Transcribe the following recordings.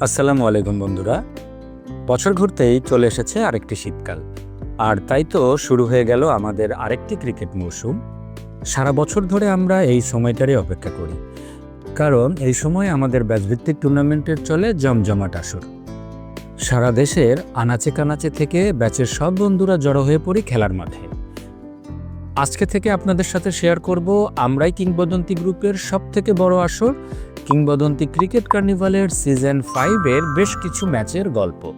আসসালামু আলাইকুম বন্ধুরা। বছর ঘুরতেই চলে এসেছে আরেকটি শীতকাল। আর তাই তো শুরু হয়ে গেল আমাদের আরেকটি ক্রিকেট মৌসুম। সারা বছর ধরে আমরা এই সময়টারই অপেক্ষা করি। কারণ এই সময় আমাদের ব্যাচভিত্তিক টুর্নামেন্টের চলে জমজমাট আসর। সারা দেশের আনাচে কানাচে থেকে ব্যাচের সব বন্ধুরা জড়ো হয়ে পড়ি খেলার মাঠে। আজকে থেকে আপনাদের সাথে শেয়ার করব আমরাই কিংবদন্তি গ্রুপের সব থেকে বড় আসর কিংবদন্তি ক্রিকেট কার্নিভালের সিজন ফাইভের বেশ কিছু ম্যাচের গল্প।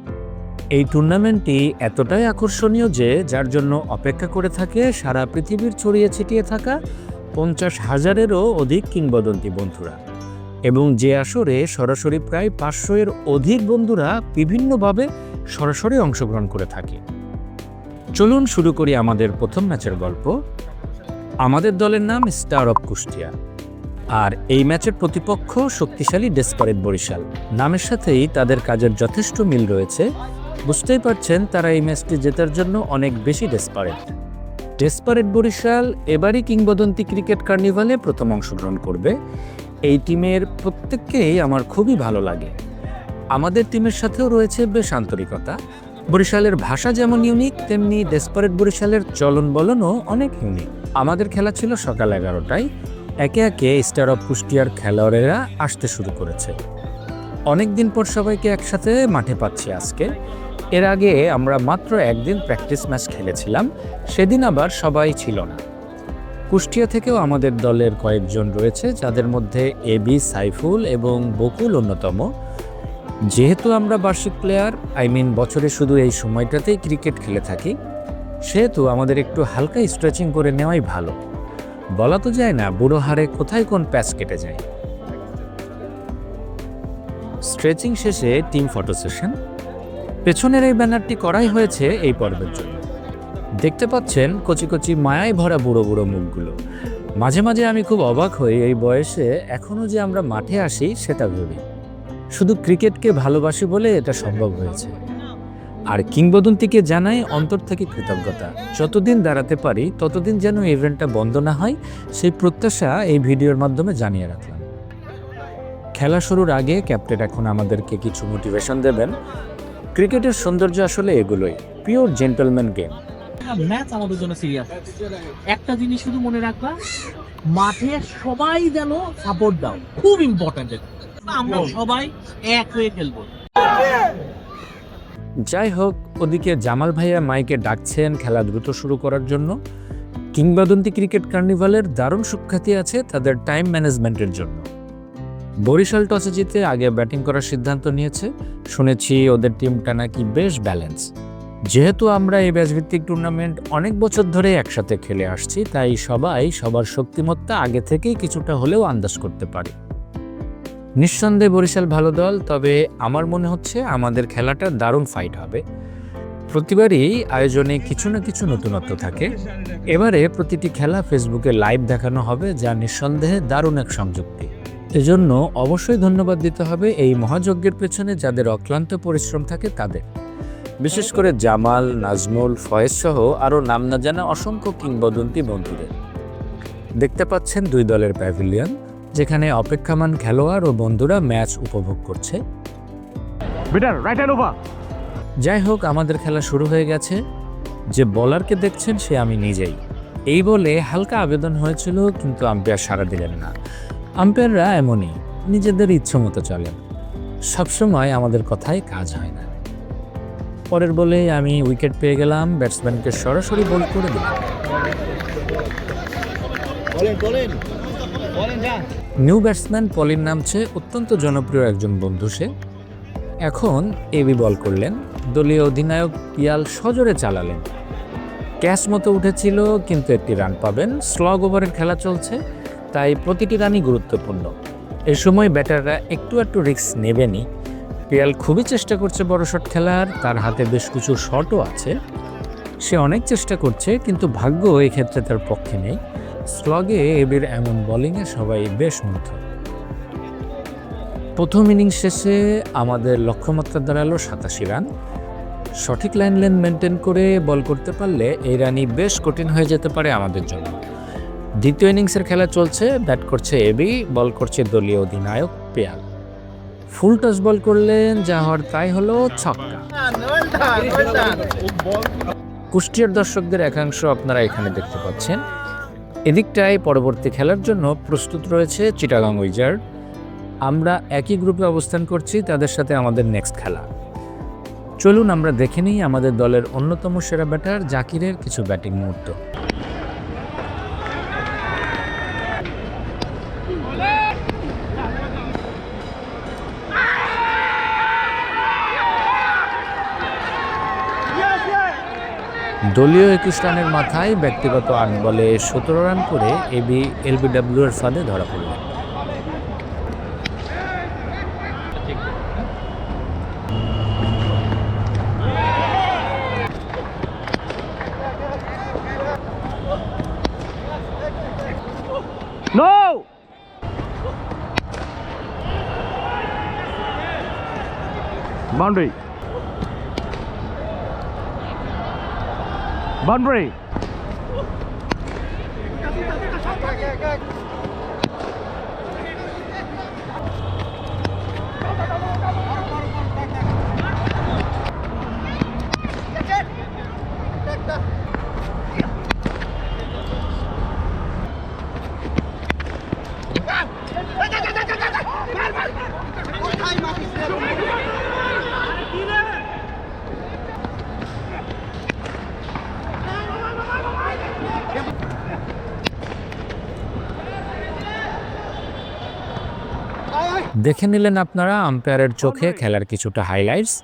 এই টুর্নামেন্টটি এতটাই আকর্ষণীয় যে, যার জন্য অপেক্ষা করে থাকে সারা পৃথিবীর ছড়িয়ে ছিটিয়ে থাকা পঞ্চাশ হাজারেরও অধিক কিংবদন্তি বন্ধুরা। এবং যে আসরে সরাসরি প্রায় পাঁচশো এর অধিক বন্ধুরা বিভিন্নভাবে সরাসরি অংশগ্রহণ করে থাকে। চলুন শুরু করি আমাদের প্রথম ম্যাচের গল্প। আমাদের দলের নাম স্টার অফ কুষ্টিয়া। আর এই ম্যাচের প্রতিপক্ষ শক্তিশালী ডেসপারেট বরিশাল। নামের সাথেই তাদের কাজের যথেষ্ট মিল রয়েছে। বুঝতেই পারছেন তারা এই ম্যাচটি জেতার জন্য অনেক বেশি ডেসপারেট। ডেসপারেট বরিশাল এবারই কিংবদন্তি ক্রিকেট কার্নিভালে প্রথম অংশগ্রহণ করবে। এই টিমের প্রত্যেককেই আমার খুবই ভালো লাগে। আমাদের টিমের সাথেও রয়েছে বেশ আন্তরিকতা। বরিশালের ভাষা যেমন ইউনিক তেমনি ডেসপারেট বরিশালের চলন বলনও অনেক ইউনিক আমাদের খেলা ছিল সকাল এগারোটায়। একে একে স্টার অফ কুষ্টিয়ার খেলোয়াড়েরা আসতে শুরু করেছে। অনেক দিন পর সবাইকে একসাথে মাঠে পাচ্ছি আজকে। এর আগে আমরা মাত্র একদিন প্র্যাকটিস ম্যাচ খেলেছিলাম, সেদিন আবার সবাই ছিল না। কুষ্টিয়া থেকেও আমাদের দলের কয়েকজন রয়েছে, যাদের মধ্যে এবি সাইফুল এবং বকুল অন্যতম। যেহেতু আমরা বার্ষিক প্লেয়ার, আই মিন বছরে শুধু এই সময়টাতেই ক্রিকেট খেলে থাকি, সেহেতু আমাদের একটু হালকা স্ট্রেচিং করে নেওয়াই ভালো। বলা তো যায় না বুড়ো হারে কোথায় কোন প্যাচ কেটে যায়। স্ট্রেচিং শেষে টিম ফটো সেশন পেছনের এই ব্যানারটি করাই হয়েছে এই পর্বের জন্য। দেখতে পাচ্ছেন কচি কচি মায়ায় ভরা বুড়ো বুড়ো মুখগুলো। মাঝে মাঝে আমি খুব অবাক হই এই বয়সে এখনও যে আমরা মাঠে আসি সেটা ভেবে। শুধু ক্রিকেটকে ভালোবাসি বলে এটা সম্ভব হয়েছে। আর কিংবদন্তিকে জানায় অন্তর থেকে কৃতজ্ঞতা। যতদিন দাঁড়াতে পারি, ততদিন যেন ইভেন্টটা বন্ধ না হয়, সেই প্রত্যাশা এই ভিডিওর মাধ্যমে জানিয়ে রাখলাম। খেলা শুরুর আগে ক্যাপ্টেন এখন আমাদেরকে কিছু মোটিভেশন দেবেন। ক্রিকেটের সৌন্দর্য আসলে এগুলোই, পিওর জেন্টলম্যান গেম। ম্যাচ আমাদের জন্য সিরিয়াস একটা জিনিস শুধু মনে রাখবা, মাঠে সবাই যেন সাপোর্ট দাও, খুব ইম্পর্টেন্ট আমরা সবাই এক হয়ে খেলব। যাই হোক ওদিকে জামাল ভাইয়া মাইকে ডাকছেন খেলা দ্রুত শুরু করার জন্য। কিংবদন্তি ক্রিকেট কার্নিভালের দারুণ সুখ্যাতি আছে তাদের টাইম ম্যানেজমেন্টের জন্য। বরিশাল টসে জিতে আগে ব্যাটিং করার সিদ্ধান্ত নিয়েছে। শুনেছি ওদের টিমটা নাকি বেশ ব্যালেন্স। যেহেতু আমরা এই ব্যাচভিত্তিক টুর্নামেন্ট অনেক বছর ধরে একসাথে খেলে আসছি, তাই সবাই সবার শক্তিমত্তা আগে থেকেই কিছুটা হলেও আন্দাজ করতে পারে। নিঃসন্দেহে বরিশাল ভালো দল, তবে আমার মনে হচ্ছে আমাদের খেলাটা দারুণ ফাইট হবে। প্রতিবারই আয়োজনে কিছু না কিছু নতুনত্ব থাকে। এবারে প্রতিটি খেলা ফেসবুকে লাইভ দেখানো হবে, যা নিঃসন্দেহে দারুণ এক সংযুক্তি। এজন্য অবশ্যই ধন্যবাদ দিতে হবে এই মহাযজ্ঞের পেছনে যাদের অক্লান্ত পরিশ্রম থাকে তাদের। বিশেষ করে জামাল, নাজমুল, ফয়েজ সহ আরও নাম না জানা অসংখ্য কিংবদন্তি বন্ধুদের। দেখতে পাচ্ছেন দুই দলের প্যাভিলিয়ন যেখানে অপেক্ষামান খেলোয়াড় ও বন্ধুরা ম্যাচ উপভোগ করছে। যাই হোক আমাদের খেলা শুরু হয়ে গেছে। যে বলারকে দেখছেন সে আমি নিজেই। এই বলে হালকা আবেদন হয়েছিল কিন্তু আম্পায়ার সাড়া দিলেন না। আম্পায়াররা এমনই নিজেদের ইচ্ছে মতো চলেন। সবসময় আমাদের কথায় কাজ হয় না। পরের বলে আমি উইকেট পেয়ে গেলাম ব্যাটসম্যানকে সরাসরি বল করে দিলাম। নিউ ব্যাটসম্যান পলিন নামছে অত্যন্ত জনপ্রিয় একজন বন্ধু সে। এখন এবি বল করলেন। দলীয় অধিনায়ক পিয়াল সজোরে চালালেন। ক্যাচ মতো উঠেছিল, কিন্তু একটি রান পাবেন। স্লগ ওভারের খেলা চলছে, তাই প্রতিটি রানই গুরুত্বপূর্ণ। এ সময় ব্যাটাররা একটু একটু রিস্ক নেবেনই। পিয়াল খুবই চেষ্টা করছে বড় শট খেলার, তার হাতে বেশ কিছু শটও আছে। সে অনেক চেষ্টা করছে, কিন্তু ভাগ্য এই ক্ষেত্রে তার পক্ষে নেই। স্লগে এবির এমন বোলিংয়ে সবাই বেশ মুগ্ধ। প্রথম ইনিংস শেষে আমাদের লক্ষ্যমাত্রা দাঁড়াল সাতাশি রান। সঠিক লাইন লেন মেনটেন করে বল করতে পারলে এই রানই বেশ কঠিন হয়ে যেতে পারে আমাদের জন্য। দ্বিতীয় ইনিংসের খেলা চলছে ব্যাট করছে এবি বল করছে দলীয় অধিনায়ক পেয়াল। ফুল টস বল করলেন যা হওয়ার তাই হলো ছক্কা। কুষ্টিয়ার দর্শকদের একাংশ আপনারা এখানে দেখতে পাচ্ছেন। এদিকটায় পরবর্তী খেলার জন্য প্রস্তুত রয়েছে চিটাগাং উইজার আমরা একই গ্রুপে অবস্থান করছি, তাদের সাথে আমাদের নেক্সট খেলা। চলুন আমরা দেখে নিই আমাদের দলের অন্যতম সেরা ব্যাটার জাকিরের কিছু ব্যাটিং মুহূর্ত। দলীয় একুশ রানের মাথায় ব্যক্তিগত আট বলে সতেরো রান করে এবি, এলবিডব্লিউ এর ফাঁদে ধরা পড়লেন No! Boundary. দেখে নিলেন আপনারা আম্পায়ারের চোখে খেলার কিছুটা হাইলাইটস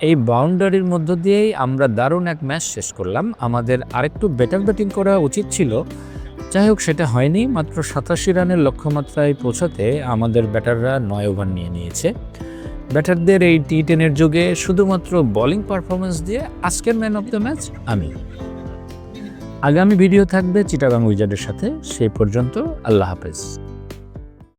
এই বাউন্ডারির মধ্য দিয়েই আমরা দারুণ এক ম্যাচ শেষ করলাম। আমাদের আরেকটু বেটার ব্যাটিং করা উচিত ছিল। যাই হোক সেটা হয়নি। মাত্র সাতাশি রানের লক্ষ্যমাত্রায় পৌঁছাতে আমাদের ব্যাটাররা নয় ওভার নিয়ে নিয়েছে। ব্যাটারদের এই টি টেনের যুগে শুধুমাত্র বোলিং পারফরমেন্স দিয়ে আজকের ম্যান অফ দ্য ম্যাচ আমি। আগামী ভিডিও থাকবে চিটাগাং উইজার্ডের সাথে। সেই পর্যন্ত আল্লাহ হাফেজ।